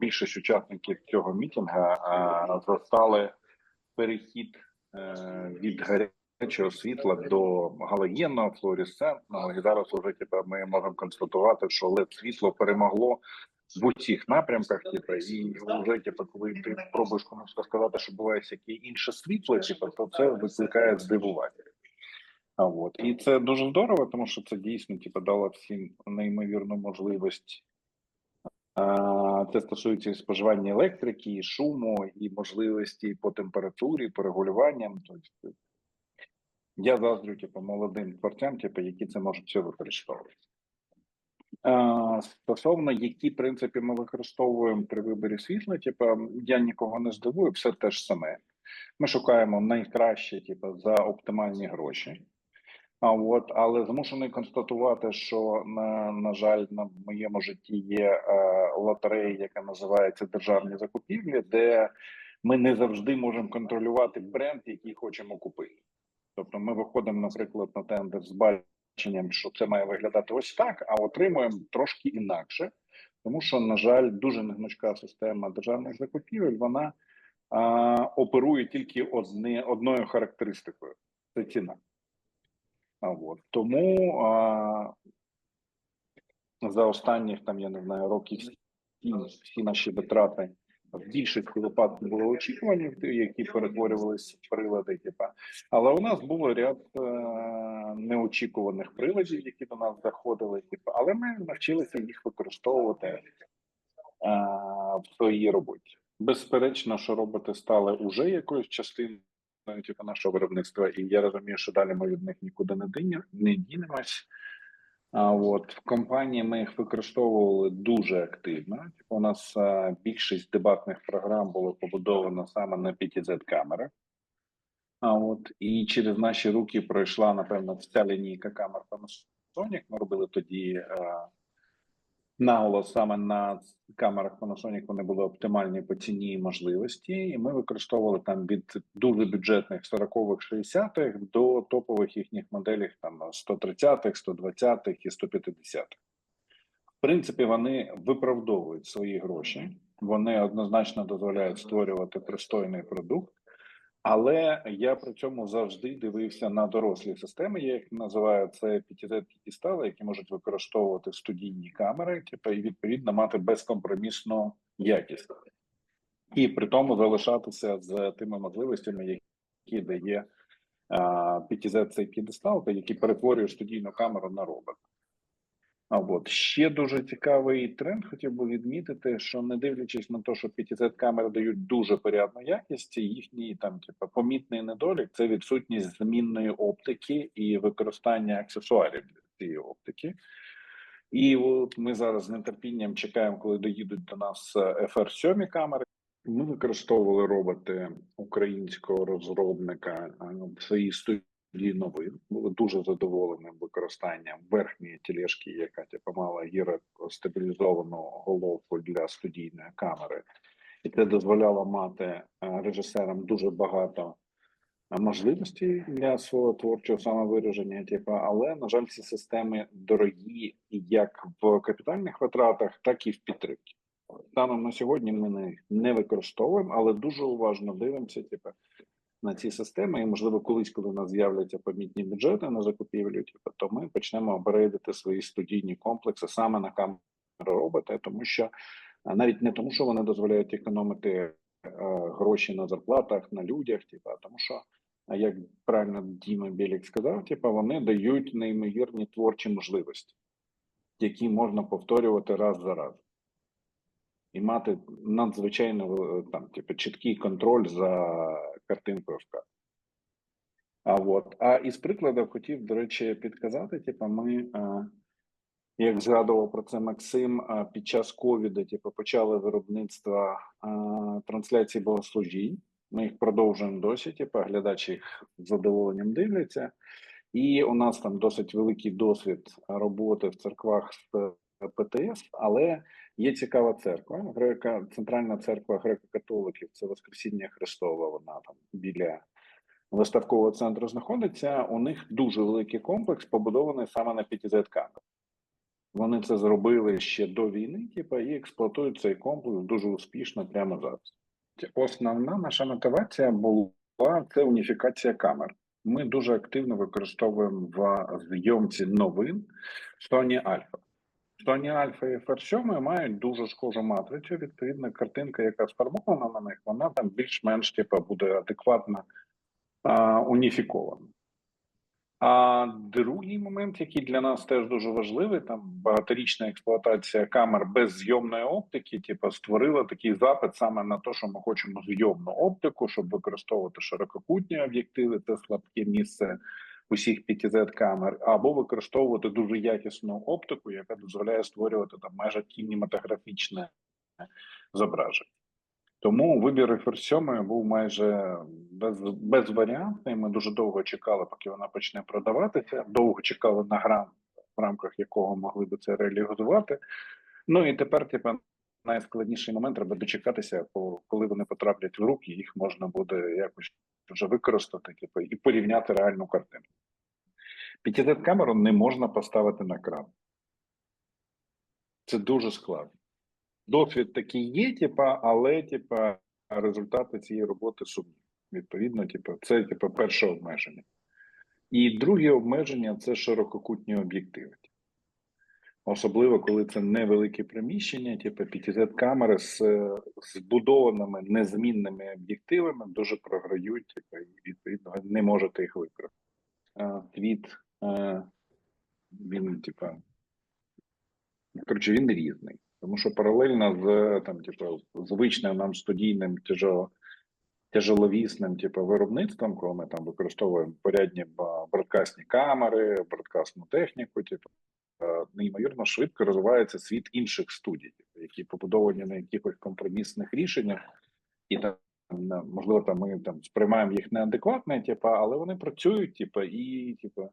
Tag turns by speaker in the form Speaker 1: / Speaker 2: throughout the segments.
Speaker 1: більшість учасників цього мітинга а, застали перехід е, від гарячого світла до галогенного, флуоресцентного. І зараз уже типу, ми можемо констатувати, що led світло перемогло в усіх напрямках. Типу, і вже типу, коли ти пробуєш комусь сказати, що буває яке інше світло, типу, то це викликає здивування. А от і це дуже здорово, тому що це дійсно типу, дало всім неймовірну можливість. Це стосується і споживання електрики, і шуму, і можливості по температурі, по регулюванням. Тобто, я заздрю типу, молодим творцям, типу, які це можуть все використовувати. Стосовно які принципи ми використовуємо при виборі світла, типу, я нікого не здивую, все те ж саме. Ми шукаємо найкраще, типу, за оптимальні гроші. А от, але змушений констатувати, що на, на жаль, на моєму житті є е, лотерея, яка називається державні закупівлі, де ми не завжди можемо контролювати бренд, який хочемо купити. Тобто, ми виходимо, наприклад, на тендер з баченням, що це має виглядати ось так, а отримуємо трошки інакше, тому що, на жаль, дуже негнучка система державних закупівель, вона е, оперує тільки одне одною характеристикою це ціна. От тому а, за останніх там я не знаю років всі наші витрати в більшості випадків були очікувані, які перетворювалися в прилади. Типа, але у нас було ряд е, неочікуваних приладів, які до нас заходили. Типа, але ми навчилися їх використовувати е, в своїй роботі. Безперечно, що роботи стали уже якоюсь частиною типу, нашого виробництва, і я розумію, що далі ми від них нікуди не не дінемось. А от в компанії ми їх використовували дуже активно. Типу, у нас а, більшість дебатних програм було побудовано саме на 5Z камерах. А от і через наші руки пройшла напевно вся лінійка камер Panasonic. Ми робили тоді а, наголос саме на камерах Panasonic вони були оптимальні по ціні і можливості, і ми використовували там від дуже бюджетних 40-х, 60-х до топових їхніх моделей там 130-х, 120-х і 150-х. В принципі, вони виправдовують свої гроші, вони однозначно дозволяють створювати пристойний продукт. Але я при цьому завжди дивився на дорослі системи, я їх називаю це PTZ стали, які можуть використовувати студійні камери, типу, і відповідно мати безкомпромісну якість, і при тому залишатися з тими можливостями, які дає PTZ цей підестал, які перетворює студійну камеру на робот. А от ще дуже цікавий тренд. Хотів би відмітити, що не дивлячись на те, що 5Z камери дають дуже порядну якість, їхній там, типу, помітний недолік це відсутність змінної оптики і використання аксесуарів для цієї оптики. І от ми зараз з нетерпінням чекаємо, коли доїдуть до нас fr 7 камери. Ми використовували роботи українського розробника своїй студії новин були дуже задоволеним використанням верхньої тележки, яка типу, мала гіростабілізовану головку для студійної камери, і це дозволяло мати е, режисерам дуже багато е, можливостей для свого творчого самовираження. Типу, але на жаль, ці системи дорогі як в капітальних витратах, так і в підтримці. Станом на сьогодні ми не, не використовуємо, але дуже уважно дивимося. Типу, на ці системи, і можливо, колись, коли у нас з'являться помітні бюджети на закупівлю, типу, то ми почнемо апгрейдити свої студійні комплекси саме на камеру робота, тому що навіть не тому, що вони дозволяють економити е, гроші на зарплатах, на людях, типу, а тому що. Як правильно Діма Білік сказав, типу, вони дають неймовірні творчі можливості, які можна повторювати раз за раз і мати надзвичайно е, там, типу, чіткий контроль за картинкою в кадрі. А от, а із прикладів хотів, до речі, підказати, типу, ми, е, як згадував про це Максим, а, під час ковіду типу, почали виробництво а, трансляції богослужінь. Ми їх продовжуємо досі, типу, глядачі їх з задоволенням дивляться. І у нас там досить великий досвід роботи в церквах з ПТС, але є цікава церква. Грека, Центральна церква греко-католиків це Воскресіння Христова. Вона там біля виставкового центру знаходиться. У них дуже великий комплекс, побудований саме на 5Z камер. Вони це зробили ще до війни, типу, і експлуатують цей комплекс дуже успішно прямо зараз. Основна наша мотивація була це уніфікація камер. Ми дуже активно використовуємо в зйомці новин Sony Alpha. Sony Alpha і FR7 мають дуже схожу матрицю. Відповідно, картинка, яка сформована на них, вона там більш-менш типу, буде адекватно а, уніфікована. А другий момент, який для нас теж дуже важливий, там багаторічна експлуатація камер без зйомної оптики, типу, створила такий запит саме на те, що ми хочемо зйомну оптику, щоб використовувати ширококутні об'єктиви, це слабке місце усіх 5Z камер, або використовувати дуже якісну оптику, яка дозволяє створювати там майже кінематографічне зображення. Тому вибір FR 7 був майже без, безваріантний. Ми дуже довго чекали, поки вона почне продаватися. Довго чекали на грант, в рамках якого могли би це реалізувати. Ну і тепер, типу, найскладніший момент треба дочекатися, коли вони потраплять в руки, їх можна буде якось вже використати, типу, і порівняти реальну картину. 5 камеру не можна поставити на кран. Це дуже складно. Досвід такий є, типа, але типа результати цієї роботи сумні. Відповідно, типа, це типа перше обмеження. І друге обмеження це ширококутні об'єктиви. Особливо, коли це невеликі приміщення, типу 5Z камери з збудованими незмінними об'єктивами дуже програють, типу, і відповідно не можете їх використати. Твіт, він, типа, коротше, він різний. Тому що паралельно з там, типу, звичним нам студійним тяжо, тяжеловісним, типу, виробництвом, коли ми там використовуємо порядні бродкастні камери, бродкастну техніку, типу, неймовірно швидко розвивається світ інших студій, типу, які побудовані на якихось компромісних рішеннях, і там можливо там ми там сприймаємо їх неадекватно, типу, але вони працюють, типу, і типу,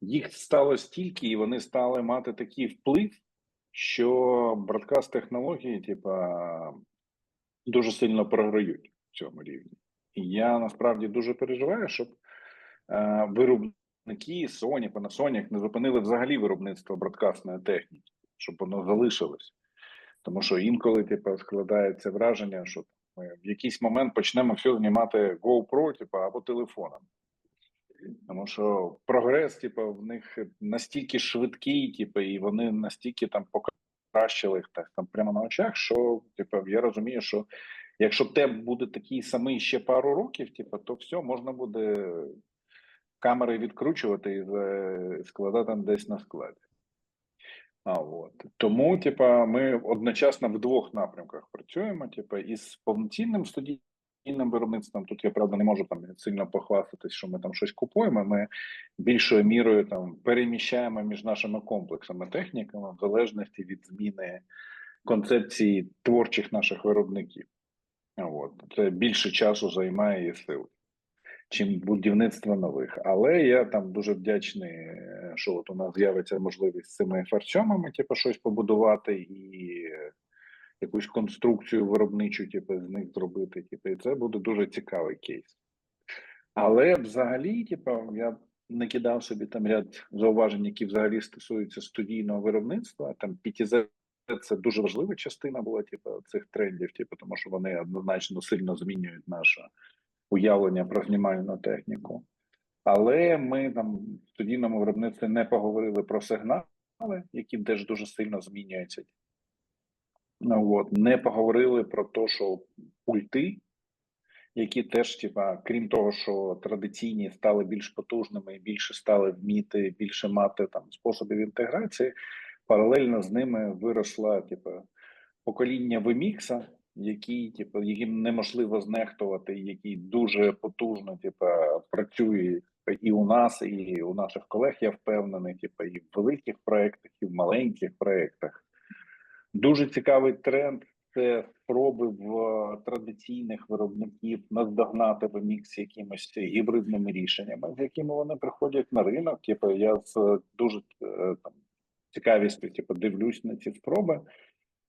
Speaker 1: їх стало стільки, і вони стали мати такий вплив що бродкаст технології, типа, дуже сильно програють в цьому рівні. І я насправді дуже переживаю, щоб е, виробники Sony, Panasonic не зупинили взагалі виробництво бродкастної техніки, щоб воно залишилось. Тому що інколи, типу, складається враження, що ми в якийсь момент почнемо все знімати GoPro, типу, або телефоном. Тому що прогрес, типу, в них настільки швидкий, типу, і вони настільки там покращили їх так там прямо на очах, що типу, я розумію, що якщо темп буде такий самий ще пару років, типу, то все можна буде камери відкручувати і складати десь на складі. А от тому, типа, ми одночасно в двох напрямках працюємо, типа, із повноцінним студійним виробництвом тут я правда не можу там сильно похвастатись, що ми там щось купуємо. Ми більшою мірою там переміщаємо між нашими комплексами техніками в залежності від зміни концепції творчих наших виробників. От це більше часу займає і сил, чим будівництво нових. Але я там дуже вдячний, що от у нас з'явиться можливість з цими фарсьомами, типу, щось побудувати і якусь конструкцію виробничу, типу, з них зробити. Типу, і це буде дуже цікавий кейс. Але взагалі, типу, я не кидав собі там ряд зауважень, які взагалі стосуються студійного виробництва. Там PTZ це дуже важлива частина була, типу, цих трендів, типу, тому що вони однозначно сильно змінюють наше уявлення про знімальну техніку. Але ми там в студійному виробництві не поговорили про сигнали, які теж дуже сильно змінюються. Ну, от не поговорили про те, що пульти, які теж, типа, крім того, що традиційні стали більш потужними, більше стали вміти, більше мати там способів інтеграції. Паралельно з ними виросла типа покоління Вемікса, який, типу, яким неможливо знехтувати, який дуже потужно, типу, працює і у нас, і у наших колег. Я впевнений, типу, і в великих проектах, і в маленьких проектах. Дуже цікавий тренд це спроби в традиційних виробників наздогнати в міксі якимось гібридними рішеннями, з якими вони приходять на ринок. Типу, я з дуже е, там цікавістю типу, дивлюсь на ці спроби.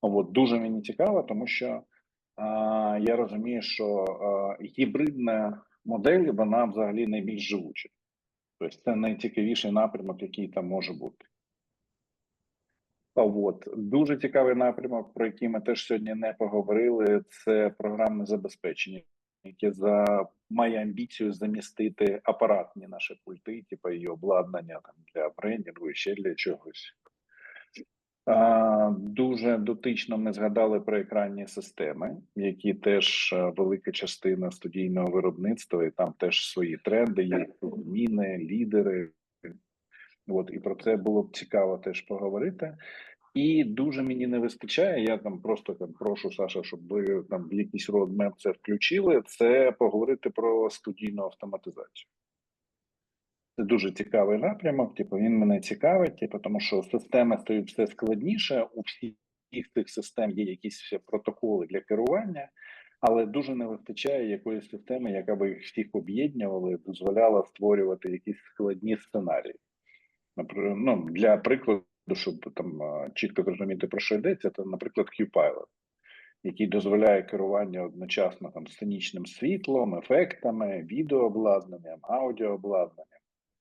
Speaker 1: От дуже мені цікаво, тому що я розумію, що гібридна модель вона взагалі найбільш живуча. Тобто це найцікавіший напрямок, який там може бути. От дуже цікавий напрямок, про який ми теж сьогодні не поговорили. Це програмне забезпечення, яке за має амбіцію замістити апаратні наші пульти, типу і обладнання там для брендінгу і ще для чогось. Дуже дотично ми згадали про екранні системи, які теж е, велика частина студійного виробництва, і там теж свої тренди, є міни, лідери. От і про це було б цікаво теж поговорити. І дуже мені не вистачає. Я там просто там прошу Саша, щоб ви там в якийсь родмеп це включили. Це поговорити про студійну автоматизацію. Це дуже цікавий напрямок. Типу, він мене цікавить, типу, тому що системи стають все складніше. У всіх цих систем є якісь протоколи для керування, але дуже не вистачає якоїсь системи, яка би їх всіх об'єднувала і дозволяла створювати якісь складні сценарії. Ну, для прикладу, щоб там чітко зрозуміти про що йдеться, це, наприклад, Q-Pilot, який дозволяє керування одночасно там сценічним світлом, ефектами, відеообладнанням, аудіообладнанням.